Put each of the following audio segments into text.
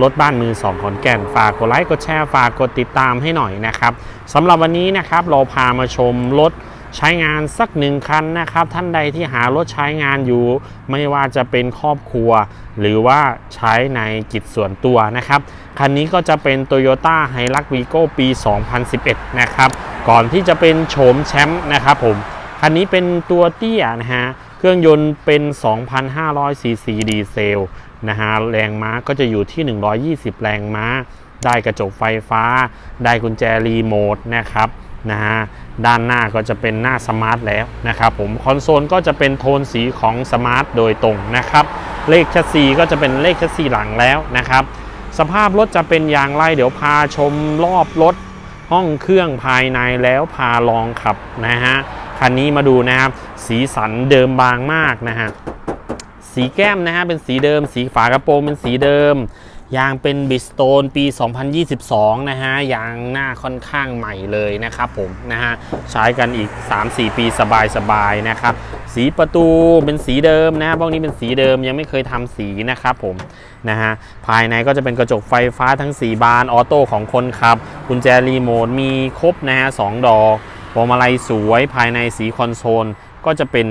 รถบ้านมือสองขอนแก่น ฝากกดไลค์กดแชร์ฝากกดติดตามให้หน่อยนะครับสำหรับวันนี้นะครับเราพามาชมรถใช้งานสักหนึ่งคันนะครับ ท่านใดที่หารถใช้งานอยู่ ไม่ว่าจะเป็นครอบครัว หรือว่าใช้ในกิจส่วนตัวนะครับ คันนี้ก็จะเป็น Toyota h i l u x Vigo ปี 2011 นะครับ ก่อนที่จะเป็นโฉมแชมป์นะครับผม คันนี้เป็นตัวเตี้ยนะฮะ เครื่องยนต์เป็น 2,500ซีซีดีเซล นะฮะแรงม้าก็จะอยู่ที่ 120 แรงม้า ได้กระจกไฟฟ้า ได้กุญแจรีโมทนะครับนะฮะด้านหน้าก็จะเป็นหน้าสมาร์ทแล้วนะครับผมคอนโซลก็จะเป็นโทนสีของสมาร์ทโดยตรงนะครับเลขชัสซีก็จะเป็นเลขชัสซีหลังแล้วนะครับสภาพรถจะเป็นอย่างไรเดี๋ยวพาชมรอบรถห้องเครื่องภายในแล้วพาลองขับนะฮะคันนี้มาดูนะครับสีสันเดิมบางมากนะฮะ สีแก้มนะฮะเป็นสีเดิม สีฝากระโปรงเป็นสีเดิม ยางเป็นบิสโตนปี 2022 นะฮะ ยางหน้าค่อนข้างใหม่เลยนะครับผมนะฮะ ใช้กันอีก 3-4 ปีสบายๆนะครับ สีประตูเป็นสีเดิมนะฮะพวกนี้เป็นสีเดิมยังไม่เคยทำสีนะครับผมนะฮะ ภายในก็จะเป็นกระจกไฟฟ้าทั้ง 4 บานออโต้ของคนขับกุญแจรีโมทมีครบนะฮะสองดอกพวงมาลัยสวยภายในสีคอนโซลก็จะเป็น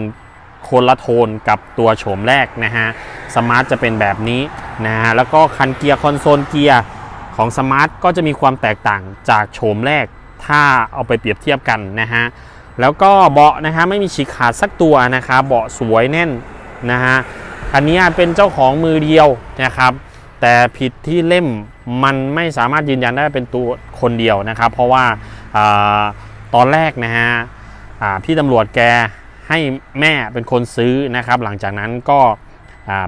คนละโทนกับตัวโฉมแรกนะฮะสมาร์ทจะเป็นแบบนี้นะฮะแล้วก็คันเกียร์คอนโซลเกียร์ของสมาร์ทก็จะมีความแตกต่างจากโฉมแรกถ้าเอาไปเปรียบเทียบกันนะฮะแล้วก็เบาะนะฮะไม่มีฉีกขาดสักตัวนะครับเบาะสวยแน่นนะฮะคันนี้เป็นเจ้าของมือเดียวนะครับแต่ผิดที่เล่มมันไม่สามารถยืนยันได้เป็นตัวคนเดียวนะครับ เพราะว่าอตอนแรกนะฮะพี่ตำรวจแก ให้แม่เป็นคนซื้อนะครับ หลังจากนั้นก็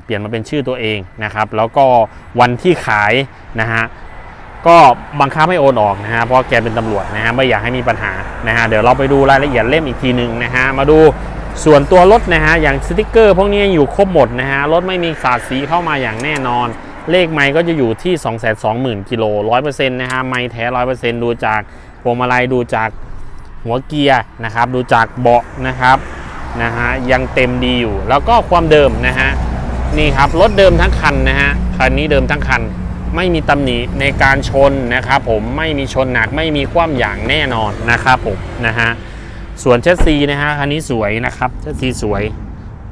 เปลี่ยนมาเป็นชื่อตัวเองนะครับ แล้วก็วันที่ขายนะฮะก็บังคับให้โอนออกนะฮะเพราะแกเป็นตำรวจนะฮะไม่อยากให้มีปัญหานะฮะเดี๋ยวเราไปดูรายละเอียดเล่มอีกทีหนึ่งนะฮะมาดูส่วนตัวรถนะฮะอย่างสติกเกอร์พวกนี้อยู่ครบหมดนะฮะรถไม่มีสาดสีเข้ามาอย่างแน่นอน เลขไม้ก็จะอยู่ที่ 220,000กิโล100%นะฮะไม้แท้ 100%ดูจากพวงมาลัยดูจากหัวเกียร์นะครับ ดูจากเบาะนะครับ นะฮะยังเต็มดีอยู่ แล้วก็ความเดิมนะฮะนี่ครับรถเดิมทั้งคันนะฮะคันนี้เดิมทั้งคัน ไม่มีตำหนิในการชนนะครับผมไม่มีชนหนักไม่มีคว่ำอย่างแน่นอนนะครับผมนะฮะส่วนเชสซีนะฮะคันนี้สวยนะครับเชสซีสวย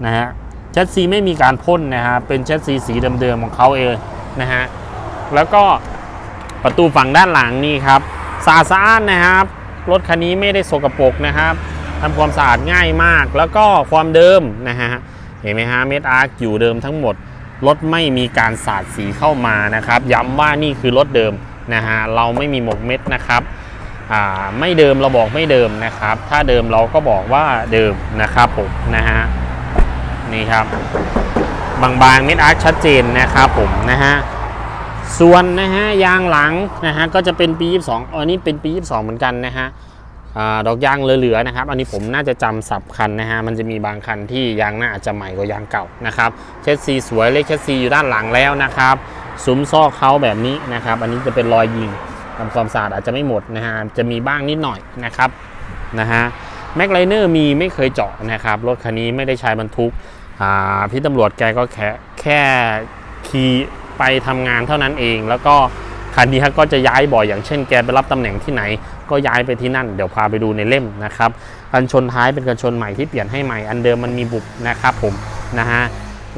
นะฮะแชสซีไม่มีการพ่นนะฮะเป็นแชสซีสีเดิมๆของเขาเองนะฮะแล้วก็ประตูฝั่งด้านหลังนี่ครับสะอาดนนะครับรถคันนี้ไม่ได้สกปรกนะครับ ทำความสะอาดง่ายมาก แล้วก็ความเดิมนะฮะเห็นไหมฮะเม็ดอาร์คอยู่เดิมทั้งหมดรถไม่มีการสาดสีเข้ามานะครับ ย้ำว่านี่คือรถเดิมนะฮะเราไม่มีหมกเม็ดนะครับไม่เดิมเราบอกไม่เดิมนะครับ ถ้าเดิมเราก็บอกว่าเดิมนะครับผมนะฮะนี่ครับ บางๆเม็ดอาร์คชัดเจนนะครับผมนะฮะส่วนนะฮะยางหลังนะฮะก็จะเป็นปี 22อันนี้เป็นปี 22 เหมือนกันนะฮะ ดอกยางเหลือๆนะครับ อันนี้ผมน่าจะจำสับคันนะฮะ มันจะมีบางคันที่ยางหน้าอาจจะใหม่กว่ายางเก่านะครับ เชสซีสวยเลขเชสซีอยู่ด้านหลังแล้วนะครับซุ้มซอกเขาแบบนี้นะครับ อันนี้จะเป็นรอยยิงทำความสะอาดอาจจะไม่หมดนะฮะ จะมีบ้างนิดหน่อยนะครับนะฮะแม็กไลเนอร์มีไม่เคยเจาะนะครับ รถคันนี้ไม่ได้ใช้บรรทุกอ่าพี่ตำรวจแกก็แค่แค่ขี่ไปทำงานเท่านั้นเอง แล้วก็คันนี้ก็จะย้ายบ่อยอย่างเช่นแกไปรับตำแหน่งที่ไหน ก็ย้ายไปที่นั่น เดี๋ยวพาไปดูในเล่มนะครับกันชนท้ายเป็นกันชนใหม่ที่เปลี่ยนให้ใหม่อันเดิมมันมีบุบนะครับผมนะฮะ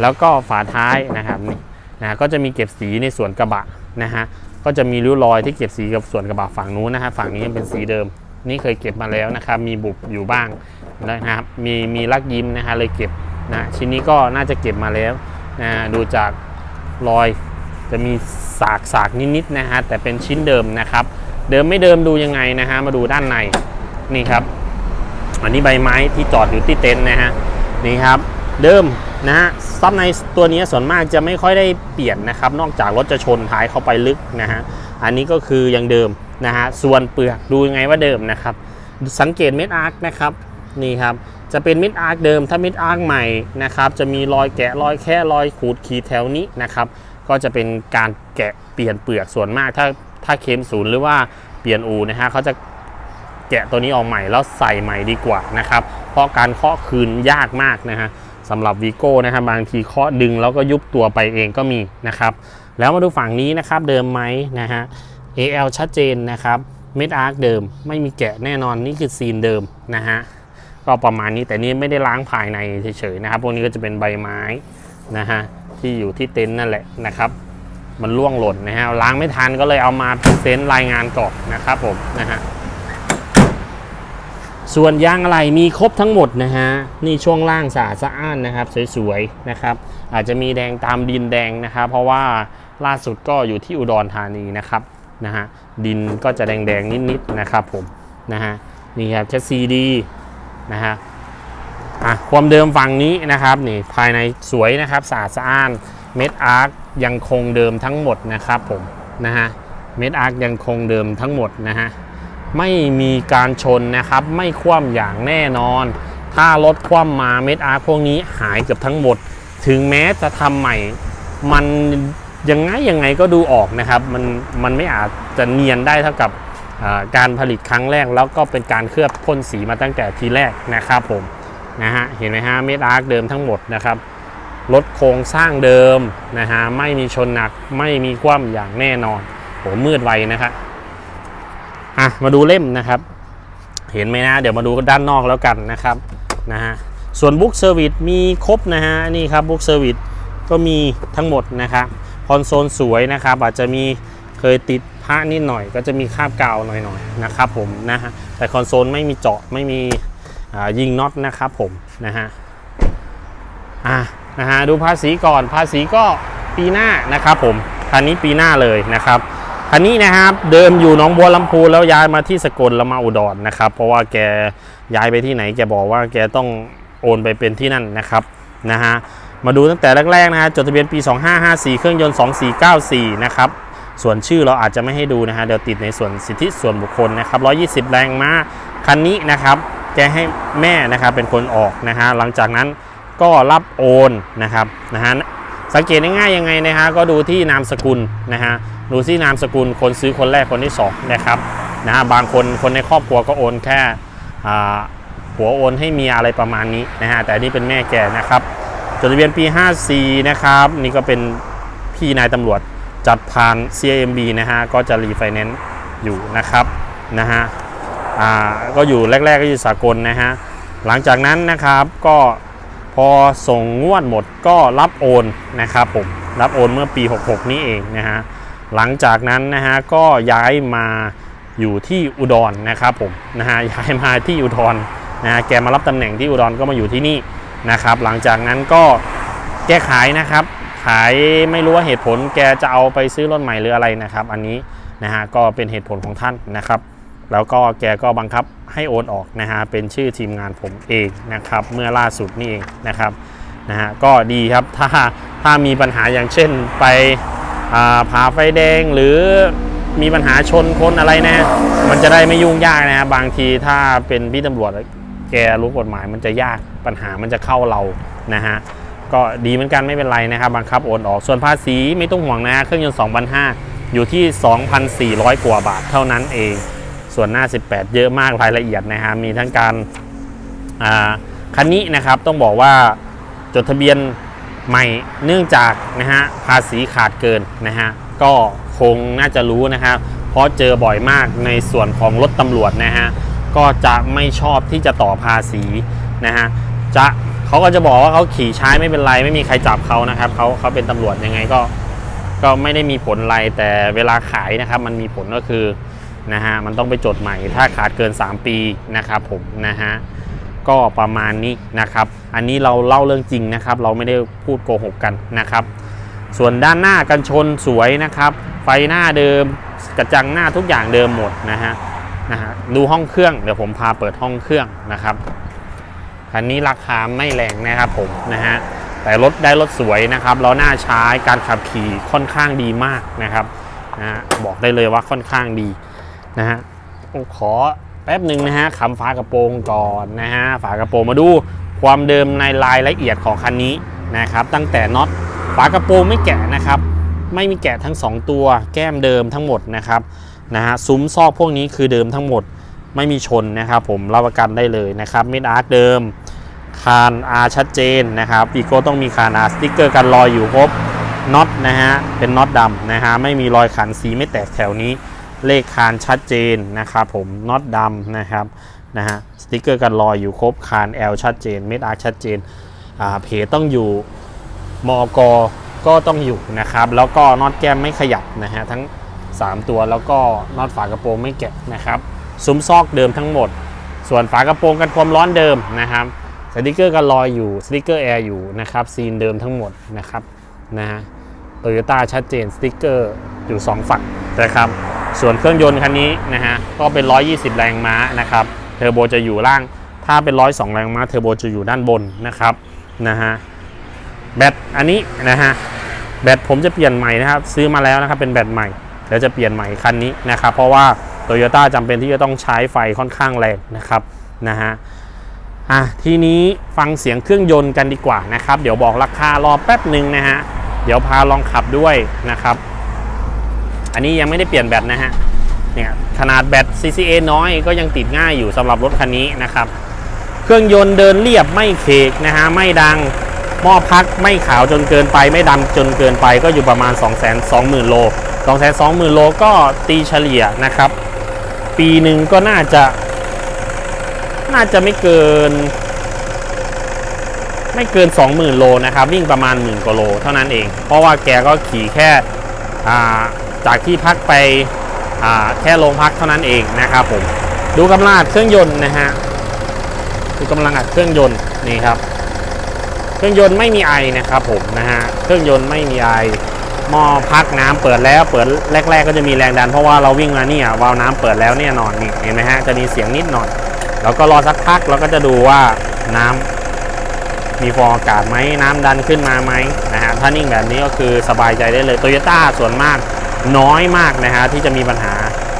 แล้วก็ฝาท้ายนะครับนี่นะก็จะมีเก็บสีในส่วนกระบะนะฮะก็จะมีริ้วรอยที่เก็บสีกับส่วนกระบะฝั่งนู้นนะฮะฝั่งนี้ยังเป็นสีเดิม นี่เคยเก็บมาแล้วนะครับมีบุบอยู่บ้างนะครับมีมีลักยิ้มนะฮะเลยเก็บนะชิ้นนี้ก็น่าจะเก็บมาแล้วนะดูจากรอยจะมีสากสากนิดๆนะฮะแต่เป็นชิ้นเดิมนะครับ เดิมไม่เดิมดูยังไงนะฮะมาดูด้านในนี่ครับ อันนี้ใบไม้ที่จอดอยู่ที่เต็นท์นะฮะนี่ครับเดิมนะฮะซับในตัวนี้ส่วนมากจะไม่ค่อยได้เปลี่ยนนะครับ นอกจากรถจะชนท้ายเข้าไปลึกนะฮะอันนี้ก็คือยังเดิมนะฮะส่วนเปลือกดูยังไงว่าเดิมนะครับ สังเกตเม็ดอาร์คนะครับนี่ครับจะเป็นเม็ดอาร์คเดิมถ้าเม็ดอาร์คใหม่นะครับจะมีรอยแกะรอยแค่รอยขูดขีดแถวนี้นะครับก็จะเป็นการแกะเปลี่ยนเปลือกส่วนมากถ้า ถ้าเคมศูนย์หรือว่าเปลี่ยนอูนะฮะเขาจะแกะตัวนี้ออกใหม่แล้วใส่ใหม่ดีกว่านะครับ เพราะการเคาะคืนยากมากนะฮะสำหรับวีโก้นะครับบางทีเคาะดึงแล้วก็ยุบตัวไปเองก็มีนะครับ แล้วมาดูฝั่งนี้นะครับเดิมไหมนะฮะ AL ชัดเจนนะครับเม็ดอาร์คเดิมไม่มีแกะแน่นอนนี่คือซีนเดิมนะฮะก็ประมาณนี้แต่นี่ไม่ได้ล้างภายในเฉยๆนะครับ พวกนี้ก็จะเป็นใบไม้นะฮะที่อยู่ที่เต็นท์นั่นแหละนะครับ มันล่วงหล่นนะฮะล้างไม่ทันก็เลยเอามาพรีเซนต์รายงานก่อนนะครับผมนะฮะส่วนยางอะไรมีครบทั้งหมดนะฮะนี่ช่วงล่างสะอาดสะอ้านนะครับ สวยๆนะครับอาจจะมีแดงตามดินแดงนะครับ เพราะว่าล่าสุดก็อยู่ที่อุดรธานีนะครับนะฮะดินก็จะแดงๆนิดๆนะครับผมนะฮะนี่ครับแชัดซีดีนะฮะอะความเดิมฝั่งนี้นะครับนี่ภายในสวยนะครับสะอาดสะอ้าน เม็ดอาร์คยังคงเดิมทั้งหมดนะครับผมนะฮะเม็ดอาร์คยังคงเดิมทั้งหมดนะฮะไม่มีการชนนะครับ ไม่คว่ำอย่างแน่นอน ถ้ารถคว่ำมาเม็ดอาร์คพวกนี้หายเกือบทั้งหมด ถึงแม้จะทำใหม่ มันยังไงยังไงก็ดูออกนะครับ มันมันไม่อาจจะเนียนได้เท่ากับการผลิตครั้งแรกแล้วก็เป็นการเคลือบพ่นสีมาตั้งแต่ทีแรกนะครับผมนะฮะเห็นไหมฮะเมดอาร์คเดิมทั้งหมดนะครับ รถโครงสร้างเดิมนะฮะไม่มีชนหนักไม่มีคว่ำอย่างแน่นอนโหมืดไวนะครับอะมาดูเล่มนะครับ เห็นไหมนะ เดี๋ยวมาดูด้านนอกแล้วกันนะครับนะฮะส่วนบุ๊กเซอร์วิสมีครบนะฮะนี่ครับบุ๊กเซอร์วิสก็มีทั้งหมดนะครับคอนโซลสวยนะครับ อาจจะมีเคยติดพระนิดหน่อยก็จะมีคราบกาวหน่อยๆนะครับผมนะฮะแต่คอนโซลไม่มีเจาะไม่มียิงน็อตนะครับผมนะฮะอะ นะฮะดูภาษีก่อนภาษีก็ปีหน้านะครับผมคันนี้ปีหน้าเลยนะครับคันนี้นะครับเดิมอยู่หนองบัวลำพูแล้วย้ายมาที่สกลแล้วมาอุดรนะครับ เพราะว่าแกย้ายไปที่ไหนแกบอกว่าแกต้องโอนไปเป็นที่นั่นนะครับนะฮะมาดูตั้งแต่แรกๆนะฮะจดทะเบียนปี 2554 เครื่องยนต์ 2494 นะครับส่วนชื่อเราอาจจะไม่ให้ดูนะฮะเดี๋ยวติดในส่วนสิทธิส่วนบุคคลนะครับ 120 แรงม้าคันนี้นะครับแกให้แม่นะครับเป็นคนออกนะฮะหลังจากนั้น ก็รับโอนนะครับนะฮะสังเกตง่ายๆยังไงนะฮะก็ดูที่นามสกุลนะฮะดูที่นามสกุลคนซื้อคนแรกคนที่สองนะครับนะฮะบางคนคนในครอบครัวก็โอนแค่อ่าหัวโอนให้เมียอะไรประมาณนี้นะฮะแต่นนี่เป็นแม่แกนะครับจดทะเบียนปี 54 นะครับนี่ก็เป็นพี่นายตำรวจจัดผ่าน CIMB นะฮะก็จะรีไฟแนนซ์อยู่นะครับนะฮะอ่าก็อยู่แรก ๆ ก็อยู่สากลนะฮะหลังจากนั้นนะครับก็ พอส่งงวดหมดก็รับโอนนะครับผมรับโอนเมื่อปี 66 นี้เองนะฮะหลังจากนั้นนะฮะก็ย้ายมาอยู่ที่อุดรนะครับผมนะฮะย้ายมาที่อุดรนะฮะแกมารับตำแหน่งที่อุดรก็มาอยู่ที่นี่นะครับ หลังจากนั้นก็แกขายนะครับ ขายไม่รู้ว่าเหตุผลแกจะเอาไปซื้อรถใหม่หรืออะไรนะครับ อันนี้นะฮะก็เป็นเหตุผลของท่านนะครับ แล้วก็แกก็บังคับให้โอนออกนะฮะเป็นชื่อทีมงานผมเองนะครับเมื่อล่าสุดนี่เองนะครับนะฮะก็ดีครับถ้าถ้ามีปัญหาอย่างเช่นไปผ่าไฟแดงหรือมีปัญหาชนคนอะไรนะ มันจะได้ไม่ยุ่งยากนะฮะบางทีถ้าเป็นพี่ตำรวจแกรู้กฎหมายมันจะยากปัญหามันจะเข้าเรานะฮะก็ดีเหมือนกันไม่เป็นไรนะครับบังคับโอนออกส่วนภาษีไม่ต้องห่วงนะฮะเครื่องยนต์2,500 อยู่ที่ 2,400 กว่าบาทเท่านั้นเอง ส่วนหน้า 18 เยอะมากรายละเอียดนะฮะมีทั้งการคันนี้นะครับต้องบอกว่าจดทะเบียนใหม่เนื่องจากนะฮะภาษีขาดเกินนะฮะก็คงน่าจะรู้นะครับเพราะเจอบ่อยมากในส่วนของรถตำรวจนะฮะก็จะไม่ชอบที่จะต่อภาษีนะฮะจะเขาก็จะบอกว่าเขาขี่ใช้ไม่เป็นไร ไม่มีใครจับเขานะครับเขาเขาเป็นตำรวจยังไงก็ก็ไม่ได้มีผลอะไรแต่เวลาขายนะครับ มันมีผลก็คือ นะฮะมันต้องไปจดใหม่ถ้าขาดเกิน 3 ปีนะครับผมนะฮะก็ประมาณนี้นะครับ อันนี้เราเล่าเรื่องจริงนะครับ เราไม่ได้พูดโกหกกันนะครับ ส่วนด้านหน้ากันชนสวยนะครับ ไฟหน้าเดิมกระจังหน้าทุกอย่างเดิมหมดนะฮะนะฮะดูห้องเครื่องเดี๋ยวผมพาเปิดห้องเครื่องนะครับคันนี้ราคาไม่แรงนะครับผมนะฮะแต่รถได้รถสวยนะครับแล้วน่าใช้การขับขี่ค่อนข้างดีมากนะครับนะฮะบอกได้เลยว่าค่อนข้างดี นะฮะขอแป๊บหนึ่งนะฮะคำฝากระโปรงก่อนนะฮะฝากระโปรงมาดูความเดิมในรายละเอียดของคันนี้นะครับ ตั้งแต่น็อตฝากระโปรงไม่แกะนะครับ ไม่มีแกะทั้ง 2 ตัว แก้มเดิมทั้งหมดนะครับนะฮะซุ้มซอกพวกนี้คือเดิมทั้งหมดไม่มีชนนะครับ ผมรับประกันได้เลยนะครับเมดอาร์เดิม คานอาชัดเจนนะครับปีโก้ต้องมีคานอาสติ๊กเกอร์กันรอยอยู่ครบน็อตนะฮะเป็นน็อตดำนะฮะไม่มีรอยขันสีไม่แตกแถวนี้ เลขคานชัดเจนนะครับผมน็อตดำนะครับนะฮะสติ๊กเกอร์กันรอยอยู่ครบคาน L ชัดเจนเมดอาร์ชัดเจนอ่าเพต้องอยู่มอกก็ต้องอยู่นะครับ แล้วก็น็อตแก้มไม่ขยับนะฮะทั้ง 3 ตัวแล้วก็น็อตฝากระโปรงไม่แกะนะครับซุ้มซอกเดิมทั้งหมด ส่วนฝากระโปรงกันความร้อนเดิมนะครับสติกเกอร์กันรอยอยู่สติกเกอร์แอร์อยู่นะครับซีนเดิมทั้งหมดนะครับนะฮะโตโยต้าชัดเจนสติกเกอร์อยู่ 2 ฝั่งนะครับ ส่วนเครื่องยนต์คันนี้นะฮะก็เป็น 120 แรงม้านะครับเทอร์โบจะอยู่ล่าง ถ้าเป็น 102 แรงม้าเทอร์โบจะอยู่ด้านบนนะครับนะฮะแบตอันนี้นะฮะแบตผมจะเปลี่ยนใหม่นะครับ ซื้อมาแล้วนะครับเป็นแบตใหม่เดี๋ยวจะเปลี่ยนใหม่คันนี้นะครับ เพราะว่าโตโยต้าจำเป็นที่จะต้องใช้ไฟค่อนข้างแรงนะครับนะฮะอะทีนี้ฟังเสียงเครื่องยนต์กันดีกว่านะครับ เดี๋ยวบอกราคารอแป๊บหนึ่งนะฮะเดี๋ยวพาลองขับด้วยนะครับ อันนี้ยังไม่ได้เปลี่ยนแบตนะฮะเนี่ยขนาดแบต CCA น้อยก็ยังติดง่ายอยู่สำหรับรถคันนี้นะครับ เครื่องยนต์เดินเรียบไม่เคกนะฮะไม่ดังหม้อพักไม่ขาวจนเกินไปไม่ดำจนเกินไปก็อยู่ประมาณ 2 2 0 0 0 0 โล 2 2 0 0 0 0 โลก็ตีเฉลี่ยนะครับ ปีหนึ่งก็น่าจะ น่าจะไม่เกิน ไม่เกิน 20,000 โลนะครับ วิ่งประมาณหมื่นกว่าโลเท่านั้นเอง เพราะว่าแกก็ขี่แค่อ่า จากที่พักไปแค่โรงพักเท่านั้นเองนะครับผมดูกำลังอัดเครื่องยนต์นะฮะดูกำลังอัดเครื่องยนต์นี่ครับ เครื่องยนต์ไม่มีไอนะครับผมนะฮะเครื่องยนต์ไม่มีไอหม้อพักน้ำเปิดแล้วเปิดแรก ๆ ก็จะมีแรงดันเพราะว่าเราวิ่งมาเนี่ยวาล์วน้ำเปิดแล้วเนี่ยนอนนี่เห็นไหมฮะจะมีเสียงนิดหน่อยแล้วก็รอสักพักเราก็จะดูว่าน้ำมีฟองอากาศไหมน้ำดันขึ้นมาไหมนะฮะถ้านิ่งแบบนี้ก็คือสบายใจได้เลยโตโยต้าส่วนมาก น้อยมากนะฮะที่จะมีปัญหา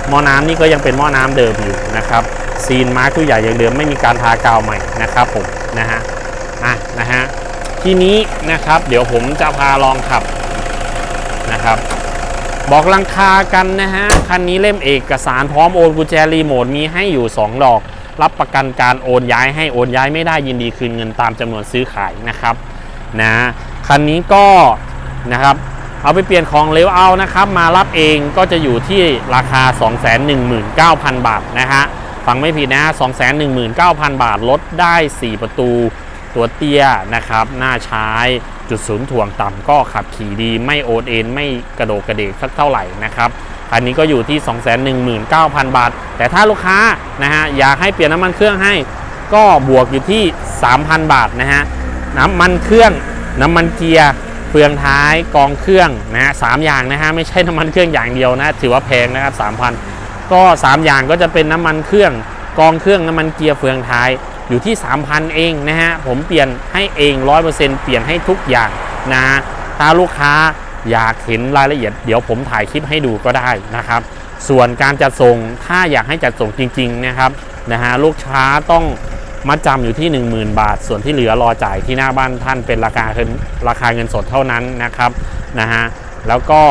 หม้อน้ำนี่ก็ยังเป็นหม้อน้ำเดิมอยู่นะครับซีนมาร์คผู้ใหญ่อย่างเดิมไม่มีการทากาวใหม่นะครับผมนะฮะอะนะฮะทีนี้นะครับ เดี๋ยวผมจะพาลองขับนะครับ บอกราคากันนะฮะคันนี้เล่มเอกสารพร้อมโอนกุญแจรีโมทมีให้อยู่ 2 ดอก รับประกันการโอนย้ายให้โอนย้ายไม่ได้ยินดีคืนเงินตามจำนวนซื้อขายนะครับนะคันนี้ก็นะครับ เอาไปเปลี่ยนของเร็วเอานะครับ มารับเองก็จะอยู่ที่ราคา 219,000 บาทนะฮะฟังไม่ผิดนะ 219,000 บาทลดได้ 4 ประตูตัวเตี้ยนะครับหน้าใช้จุดศูนย์ถ่วงต่ำก็ขับขี่ดีไม่โอนเอ็นไม่กระโดดกระเดกสักเท่าไหร่นะครับคันนี้ก็อยู่ที่ 219,000 บาท แต่ถ้าลูกค้านะฮะอยากให้เปลี่ยนน้ำมันเครื่องให้ ก็บวกอยู่ที่ 3,000 บาทนะฮะน้ำมันเครื่องน้ำมันเกียร์ เฟืองท้ายกองเครื่องนะฮะสามอย่างนะฮะไม่ใช่น้ำมันเครื่องอย่างเดียวนะ ถือว่าแพงนะครับ3,000ก็ 3 อย่างก็จะเป็นน้ำมันเครื่องกองเครื่องน้ำมันเกียร์เฟืองท้ายอยู่ที่ 3,000 เองนะฮะผมเปลี่ยนให้เอง 100%เปลี่ยนให้ทุกอย่างนะถ้าลูกค้าอยากเห็นรายละเอียด เดี๋ยวผมถ่ายคลิปให้ดูก็ได้นะครับ ส่วนการจัดส่งถ้าอยากให้จัดส่งจริงๆนะครับนะฮะลูกค้าต้อง มัดจำอยู่ที่ 10,000 บาท ส่วนที่เหลือรอจ่ายที่หน้าบ้านท่านเป็นราคาเงินราคาเงินสดเท่านั้นนะครับนะฮะแล้วก็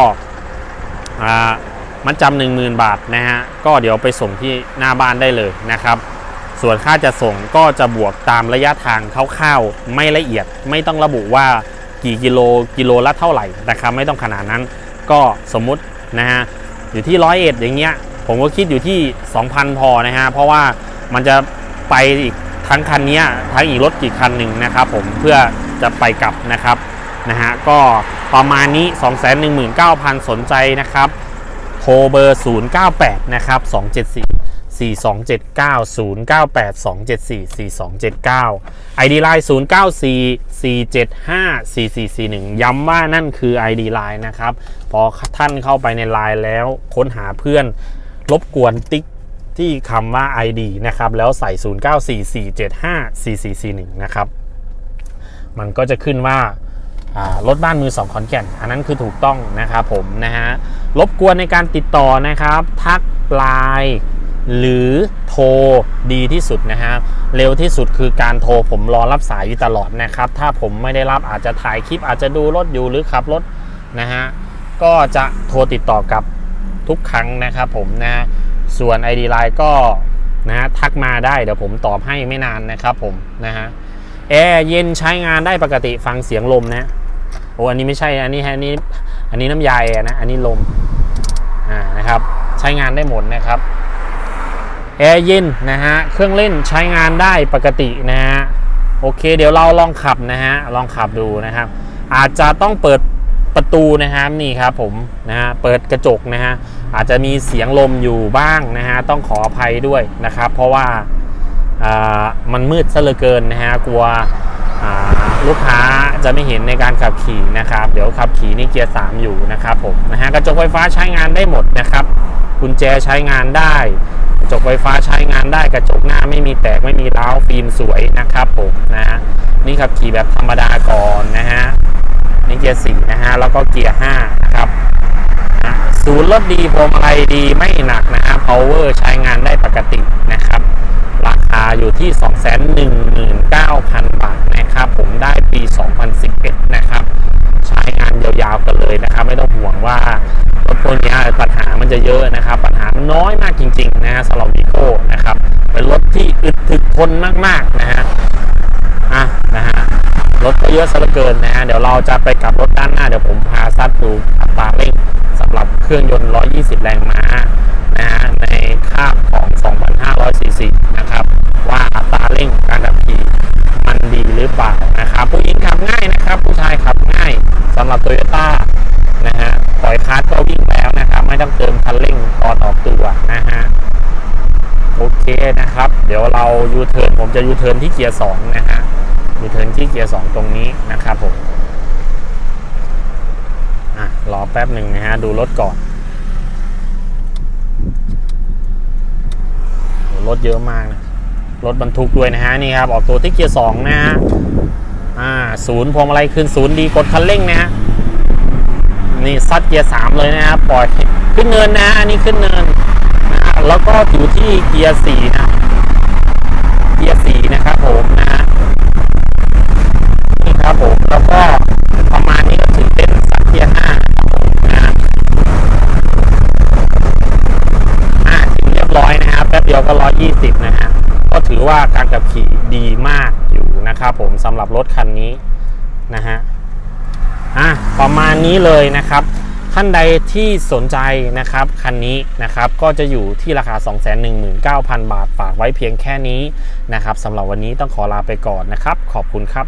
มัดจำหนึ่งหมื่นบาทนะฮะก็เดี๋ยวไปส่งที่หน้าบ้านได้เลยนะครับ ส่วนค่าจะส่งก็จะบวกตามระยะทางคร่าวๆไม่ละเอียด ไม่ต้องระบุว่ากี่กิโลกิโลละเท่าไหร่นะครับ ไม่ต้องขนาดนั้นก็สมมุตินะฮะอยู่ที่ร้อยเอ็ดอย่างเงี้ยผมก็คิดอยู่ที่ 2,000 พอนะฮะเพราะว่ามันจะไปอีก ทั้งคันนี้ทั้งอีกรถกี่คันหนึ่งนะครับผมเพื่อจะไปกลับนะครับนะฮะก็ประมาณนี้ 219,000 สนใจนะครับโทรเบอร์ 098 นะครับ 274 4279 098 274 4279 ID Line 094 475 4441 ย้ำว่านั่นคือ ID Line นะครับ พอท่านเข้าไปใน Line แล้วค้นหาเพื่อนรบกวนติ๊ก ที่คำว่า ID นะครับ แล้วใส่ 094475 4441 นะครับ มันก็จะขึ้นว่ารถบ้านมือสองขอนแก่น อันนั้นคือถูกต้องนะครับผมนะฮะรบกวนในการติดต่อนะครับ ทักไลน์หรือโทรดีที่สุดนะฮะเร็วที่สุดคือการโทรผมรอรับสายอยู่ตลอดนะครับ ถ้าผมไม่ได้รับอาจจะถ่ายคลิปอาจจะดูรถอยู่หรือขับรถนะฮะก็จะโทรติดต่อกับทุกครั้งนะครับผมนะ ส่วน ID Line ก็นะฮะทักมาได้เดี๋ยวผมตอบให้ไม่นานนะครับผมนะฮะแอร์เย็นใช้งานได้ปกติฟังเสียงลมนะโอ้อันนี้ไม่ใช่อันนี้อันนี้อันนี้น้ำยาแอร์นะอันนี้ลมอ่านะครับใช้งานได้หมดนะครับแอร์เย็นนะฮะเครื่องเล่นใช้งานได้ปกตินะฮะโอเค เดี๋ยวเราลองขับนะฮะลองขับดูนะครับ อาจจะต้องเปิด ประตูนะครับนี่ครับผมนะฮะเปิดกระจกนะฮะอาจจะมีเสียงลมอยู่บ้างนะฮะต้องขออภัยด้วยนะครับ เพราะว่าอ่ามันมืดซะเหลือเกินนะฮะกลัวลูกค้าจะไม่เห็นในการขับขี่นะครับ เดี๋ยวขับขี่นี่เกียร์ 3 อยู่นะครับผมนะฮะกระจกไฟฟ้าใช้งานได้หมดนะครับกุญแจใช้งานได้ กระจกไฟฟ้าใช้งานได้กระจกหน้าไม่มีแตกไม่มีร้าวฟิล์มสวยนะครับผมนะฮะนี่ขับขี่แบบธรรมดาก่อนนะฮะ นี่เกียร์4นะฮะ แล้วก็เกียร์5นะครับศูนย์รถดีพวงมาลัยดีไม่หนักนะฮะ power ใช้งานได้ปกตินะครับ ราคาอยู่ที่ 219,000 บาทนะครับ ผมได้ปี 2011 นะครับ ใช้งานยาวๆกันเลยนะครับ ไม่ต้องห่วงว่ารถพวกนี้ปัญหามันจะเยอะนะครับ ปัญหามันน้อยมากจริงๆนะฮะสำหรับวีโก้นะครับ เป็นรถที่อึดถึกทนมากๆนะฮะ อะนะฮะ รถก็เยอะซะเหลือเกินนะฮะเดี๋ยวเราจะไปกลับรถด้านหน้าเดี๋ยวผมพาซัดดูอัตราเร่งสำหรับเครื่องยนต์ 120 แรงม้านะฮะในคาบของ 2,500ซีซีนะครับ ว่าอัตราเร่งการขับขี่มันดีหรือเปล่านะครับ ผู้หญิงขับง่ายนะครับ ผู้ชายขับง่ายสำหรับโตโยต้านะฮะปล่อยคลัสก็วิ่งแล้วนะครับ ไม่ต้องเติมคันเร่งตอนออกตัวนะฮะโอเคนะครับ เดี๋ยวเรายูเทิร์นผมจะยูเทิร์นที่เกียร์สองนะฮะ ยูเทิร์นที่เกียร์สองตรงนี้นะครับผมอะรอแป๊บหนึ่งนะฮะ ดูรถก่อนรถเยอะมากนะ รถบรรทุกด้วยนะฮะ นี่ครับ ออกตัวที่เกียร์สองนะฮะ อ่าศูนย์พวงมาลัยขึ้นศูนย์ดีกดคันเร่งนะฮะ นี่ซัดเกียร์สามเลยนะครับปล่อยขึ้นเนินนะอันนี้ขึ้นเนินนะฮะแล้วก็อยู่ที่เกียร์สี่นะ นะครับผมสำหรับรถคันนี้นะฮะอะประมาณนี้เลยนะครับท่านใดที่สนใจนะครับคันนี้นะครับก็จะอยู่ที่ราคา 219,000 บาทฝากไว้เพียงแค่นี้นะครับสำหรับวันนี้ต้องขอลาไปก่อนนะครับ ขอบคุณครับ